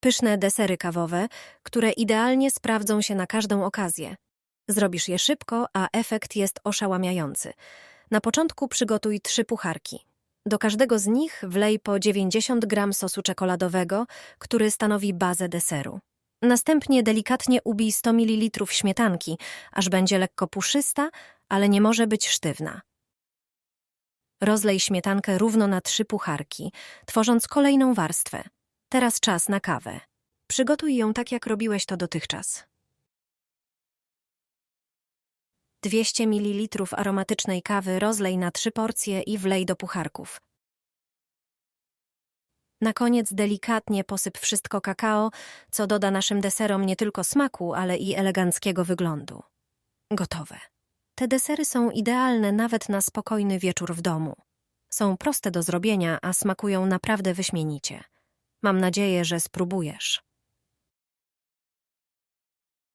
Pyszne desery kawowe, które idealnie sprawdzą się na każdą okazję. Zrobisz je szybko, a efekt jest oszałamiający. Na początku przygotuj trzy pucharki. Do każdego z nich wlej po 90 gram sosu czekoladowego, który stanowi bazę deseru. Następnie delikatnie ubij 100 ml śmietanki, aż będzie lekko puszysta, ale nie może być sztywna. Rozlej śmietankę równo na trzy pucharki, tworząc kolejną warstwę. Teraz czas na kawę. Przygotuj ją tak, jak robiłeś to dotychczas. 200 ml aromatycznej kawy rozlej na trzy porcje i wlej do pucharków. Na koniec delikatnie posyp wszystko kakao, co doda naszym deserom nie tylko smaku, ale i eleganckiego wyglądu. Gotowe. Te desery są idealne nawet na spokojny wieczór w domu. Są proste do zrobienia, a smakują naprawdę wyśmienicie. Mam nadzieję, że spróbujesz.